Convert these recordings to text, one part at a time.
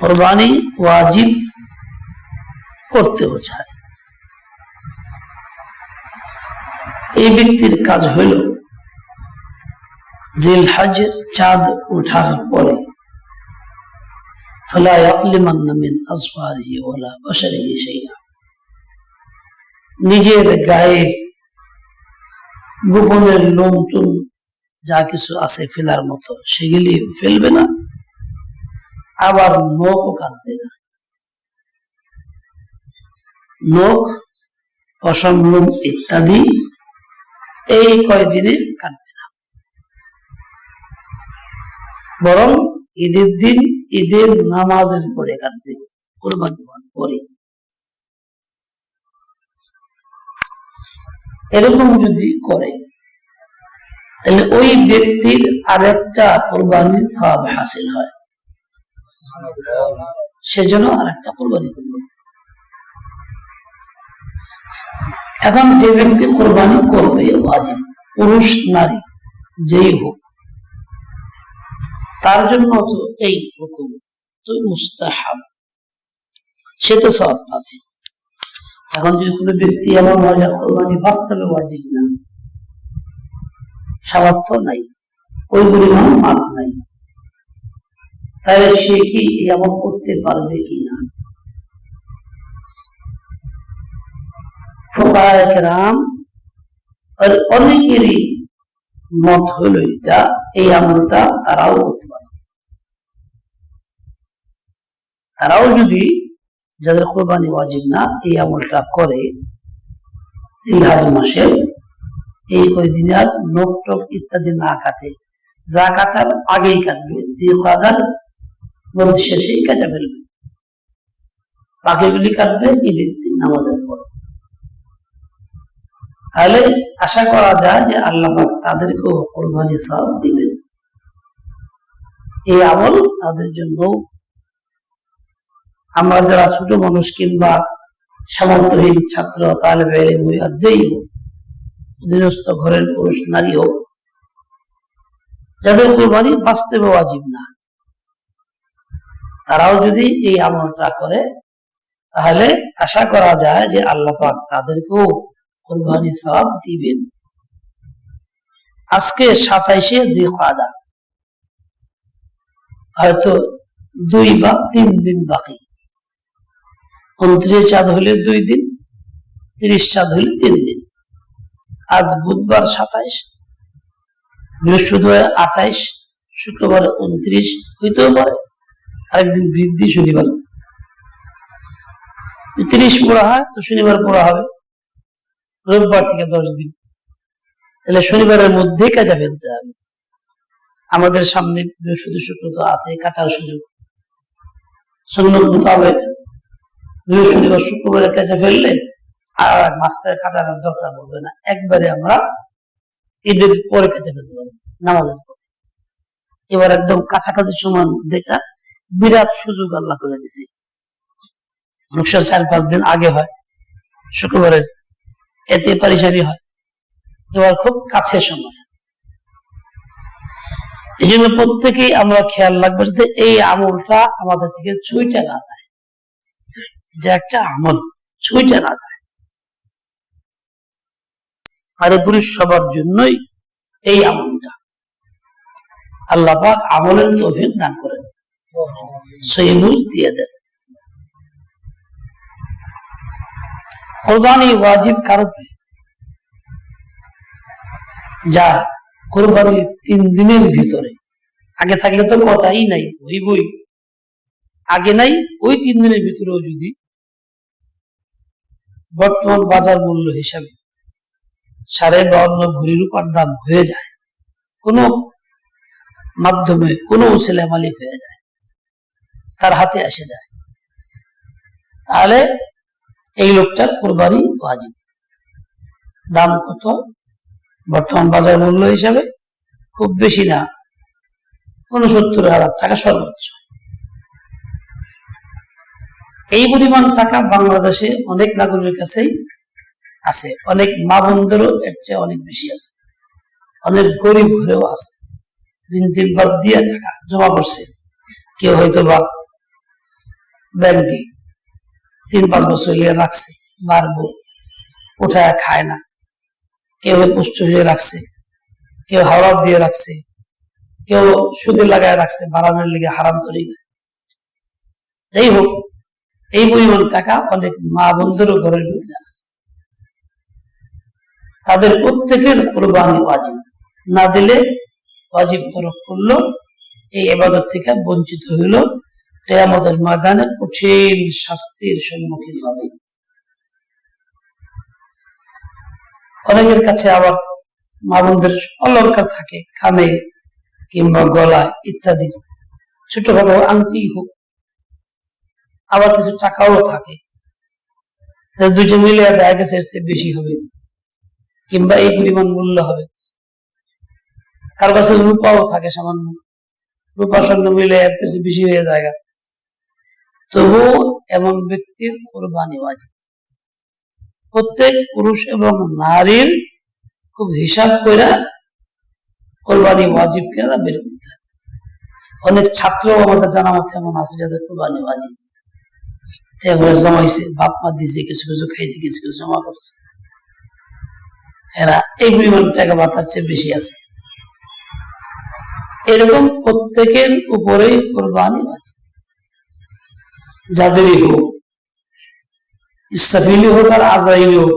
কোরবানি ওয়াজিব করতেও চায় এই ব্যক্তির কাজ হইল জিল হাজের চাঁদ উঠার পরে فلا يقلمن من أظفاره ولا بشره شيئا নিজের গায়ের গোপনের লোম টুম যা কিছু আছে ফেলার মতো সেগুলি ফেলবে না আবার নখও কাটবে না। নখ পশমলোম ইত্যাদি, এই কয়দিনে কাটবে না। বরং ঈদের দিন ঈদের নামাজের পরে কাটবে কোরবানি পরে। এরকম যদি করে, তাহলে ওই ব্যক্তির আরেকটা কোরবানির সব হাসিল হয়। সেজন্য আরেকটা কোরবানি করল এখন যে ব্যক্তি কোরবানি করবে পুরুষ, নারী, যেই হোক, তার জন্য তো এই হুকুম তো মুস্তাহাব। সে তো সব পাবে। এখন যদি কোনো ব্যক্তি হয় যে কোরবানি বাস্তবে ওয়াজিব না সামর্থ্য নাই, ওই পরিমাণ মাপ নাই। তাহলে সে কি এমন করতে পারবে কি না আর অনেকেরই মত হইল এটা, এই আমলটা তারাও করতে পারবে। তারাও যদি যাদের কোরবানি ওয়াজিব না, এই আমলটা করে জিলহাজ মাসে, এই কয়দিনে আর নোক টোক ইত্যাদি না কাটে, যা কাটার আগেই কাটবে। যে কাদার মধ্যে শেষেই কেটে ফেলবে। বাকিগুলি কাটবে, ঈদের দিন নামাজের পরে। তাহলে আশা করা যায় যে আল্লাহ তাদেরকেও কোরবানি সব দিবেন। এই আমল তাদের জন্য আমরা যারা ছোট মানুষ কিংবা সামর্থ্যহীন ছাত্র তাহলে বেড়ে বই আর যেই হোক, অধীনস্থ ঘরের পুরুষ, নারী হোক, যাদের কোরবানি বাস্তবে ওয়াজিব না। তারাও যদি এই আমলটা করে, তাহলে আশা করা যায় যে আল্লাহ পাক তাদেরকেও কোরবানি সব দিবেন। আজকে সাতাইশে যে কাদা হয়তো দুই বা তিন দিন বাকি। উনত্রিশ চাঁদ হলে দুই দিন, তিরিশ চাঁদ হলে তিন দিন। আজ বুধবার সাতাইশ, বৃহস্পতিবার আঠাইশ, শুক্রবার উনত্রিশ, হইতেও পারে। আরেকদিন বৃদ্ধি শনিবার। তিরিশ পড়া হয়, তো শনিবার পড়া হবে। রোববার থেকে দশ দিন। তাহলে শনিবারের মধ্যে কাটা ফেলতে হবে। আমাদের সামনে বৃহস্পতি শুক্র তো আছে কাটার সুযোগ। সন্ন্যত মোতাবেক বৃহস্পতিবার, শুক্রবারে কাজে ফেললে আর মাস্টার কাটানোর দরকার পড়বে না। একবারে আমরা ঈদের পরে কেটে ফেলতে পারব, নামাজের পরে। এবার একদম কাছাকাছি সময় যেটা বিরাট সুযোগ আল্লাহ করে দিছে সময় চার পাঁচ দিন আগে হয়, শুক্রবারের এতে পারিসারি হয়। এবার খুব কাছে সময়। এই জন্য প্রত্যেকেই আমরা খেয়াল রাখব যাতে এই আমলটা আমাদের থেকে ছুঁইটা না যায়। যে একটা আমল ছুঁইটা না যায়। আর পুরুষ সবার জন্যই এই আমলটা। আল্লাহ পাক আমলের তৌফিক দান সহিবুজ দিয়ে দেন। কোরবানি ওয়াজিব কোরবানি তিন দিনের ভিতরে। আগে থাকলে তো কথাই নাই হইবই আগে নাই, ওই তিন দিনের ভিতরেও যদি বর্তমান বাজার মূল্য হিসাবে সাড়ে বাউন্ন ভরি রূপার দাম হয়ে যায়, কোনো মাধ্যমে কোনো ছেলে মালিক হয়ে যায়। তার হাতে এসে যায়। তাহলে এই লোকটার কোরবানি ওয়াজিব। দাম কত? বর্তমান বাজার মূল্য হিসাবে খুব বেশি না। উনসত্তর হাজার টাকা সর্বোচ্চ। এই পরিমাণ টাকা বাংলাদেশে অনেক নাগরিকের কাছেই আছে। অনেক মা বন্ধুরও এর চেয়ে অনেক বেশি আছে। অনেক গরিব ঘরেও আছে। ঋণ টিন বাদ দিয়ে টাকা জমা করছে। কেউ হয়তো বা ব্যাংকে। তিন, পাঁচ বছর লিয়ে রাখছে বাড়বো উঠায় খায় না। কেউ পুষ্ট হয়ে রাখছে, কেউ হাওড়া দিয়ে রাখছে, কেউ সুদে লাগায় রাখছে বাড়ানোর লিগে হারাম তরি যাই হোক, এই পরিমাণ টাকা অনেক মা বন্ধুরও ঘরের ভিতরে আছে। তাদের প্রত্যেকের কোরবানি ওয়াজিব। না দিলে ওয়াজিব তরক করল, এই এবাদত থেকে বঞ্চিত হইল। কেয়ামতের ময়দানে কঠিন শাস্তির সম্মুখীন হবে। অনেকের কাছে আবার মা বোনদের অলঙ্কার থাকে, কানে কিংবা গলায় ইত্যাদি। ছোটখাটো আংটি হোক, আবার কিছু টাকাও থাকে। দুইটা মিলে দেখা গেছে এর বেশি হবে, কিংবা এই পরিমাণ মূল্য হবে। কারও কাছে রূপাও থাকে সামান্য। রূপা সঙ্গে মিলে কিছু বেশি হয়ে যায় তবু এমন ব্যক্তির কোরবানি ওয়াজিব। প্রত্যেক পুরুষ এবং নারীর খুব হিসাব করে কোরবানি ওয়াজিব কেনা বের করতে অনেক ছাত্র আমাদের জানা মতে এমন আছে যাদের কোরবানি ওয়াজিব। এবারে জমাইছে বাপ মা দিছে, কিছু কিছু খাইছে, কিছু কিছু জমা করছে। এরা এই পরিমাণ টাকা বাতার চেয়ে বেশি আছে। এরকম প্রত্যেকের উপরেই কোরবানি আছে যাদেরই হোক ইস্তাফিলি হোক আর আজাইলি হোক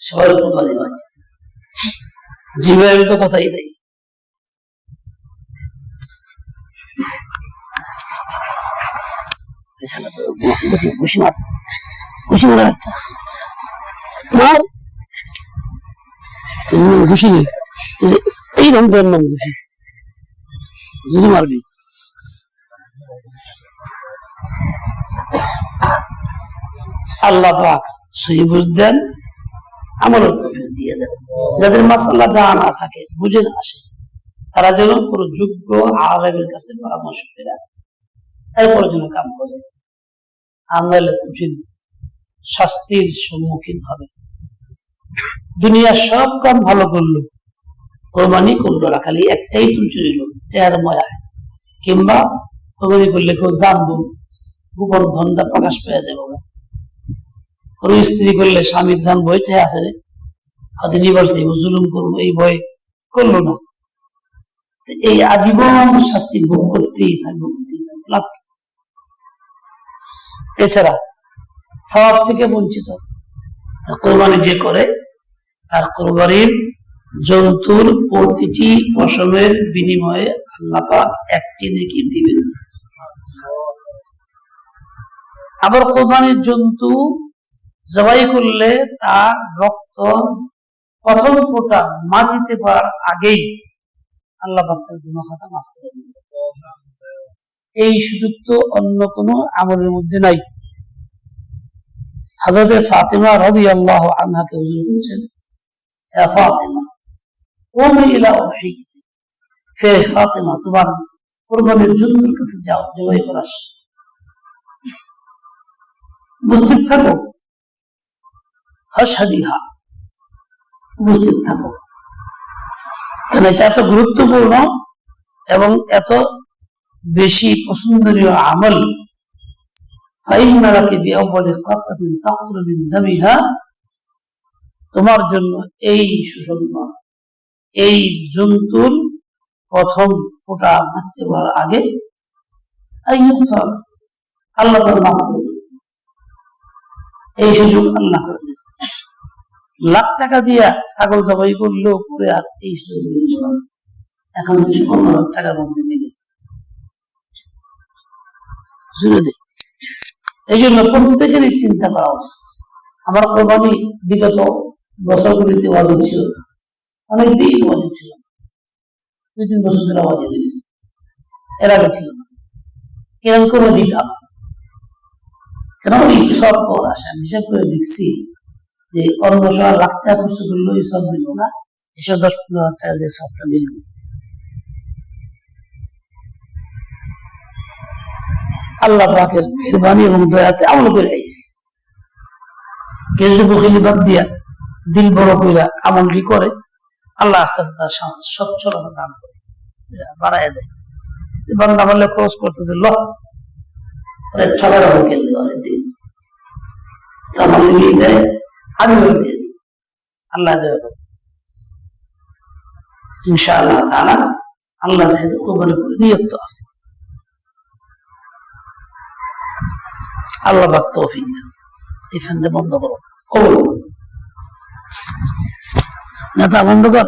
সবার কোরবানি আছে জীবের তো কথাই নেই। তোমার ঘুষি এই নাম নাম ঘুষি যদি মারবি। আল্লাহ পাক সহি বুঝ দেন আমলের তৌফিক দিয়ে দেন। যাদের মাসাল্লা জানা থাকে, বুঝে না আসে, তারা যেন কোনো যোগ্য আলেমের কাছে পরামর্শ পেরা এরপরে যেন কাম করে। আন্দালে কঠিন শাস্তির সম্মুখীন হবে। দুনিয়ার সব কাম ভালো করল, কোরবানি করল না, খালি একটাই ত্রুটি রইল চেয়ার ময়ায় কিংবা কোরবানি করলে কেউ জানব গোপন ধন্দা প্রকাশ পেয়ে যাব কোন স্ত্রী করলে স্বামীর জান বইতে আছে রে। হয়তো নিবাস জুলুম করব, এই ভয় করল না। এই আজীবন শাস্তি ভোগ করতেই থাকব করতেই থাকব। লাভ এছাড়া স্বভাব থেকে বঞ্চিত। কোরবানি যে করে, তার কোরবানির জন্তুর প্রতিটি পশমের বিনিময়ে আল্লাপা একটি নেকি দিবেন। আবার কোরবানির জন্তু জবাই করলে তার রক্ত প্রথম ফোটা মাঝিতে পার আগেই আল্লাহ মাফ করে দিবে এই সুযোগ তো অন্য কোনো আমলের মধ্যে নাই। হাজরতে ফাতেমা রাজি আল্লাহ আনহাকে হুজুর বলছেন ফাতেমা তোমার কোরবানির জন্তুর কাছে যাও, জবাই করাস উপস্থিত থাকো। ফাশহাদিহা উপস্থিত থাকো। কেন এটা এত গুরুত্বপূর্ণ এবং এত বেশি পছন্দনীয় আমল। তোমার জন্য এই সুসংবাদ, এই জন্তুর প্রথম ফোটা বাঁচতে পারার আগে আল্লাহ মাফ করে এই সুযোগ আল্লাহ করে দিয়েছে। লাখ টাকা দিয়া ছাগল জবাই করলেও পরে আর এই সুযোগ এখন থেকে পনেরো হাজার টাকার মধ্যে দেয় এই জন্য প্রত্যেকেরই চিন্তা করা উচিত। আমার কোরবানি বিগত বছরগুলিতে ওয়াজিব ছিল অনেক দিন ওয়াজিব ছিল দুই তিন বছর ধরে ওয়াজিব হয়েছে। এর আগে ছিল না। কিরম করে দিতাম সব পর আসে আমি হিসাব করে দেখছি যে অন্য সময় লাখ টাকা খরচ সব মিলবো না। এসব দশ পনেরো হাজার টাকা যে সবটা মিলবো আল্লাহ পাকের মেহরবানি এবং দয়াতে আমল করে বকিলি বাদ দিয়া দিল বড় কইরা আমলটি করে, আল্লাহ আস্তে আস্তে তার সচ্ছলতা দান করে বাড়াই দেয়। বান্দা বললে খরচ করতেছে ল অনেক ঠগার হবে গেলে অনেক দিন আমার লিগেই দেয়, আমি দিয়ে দিই। আল্লাহ দেয় ইনশাআল্লাহ তাআলা আল্লাহ যেহেতু কোরবানি করে নিয়ত আছে। আল্লাহ ফ্যানটা বন্ধ করো। কবল করো। নেতা বন্ধ কর।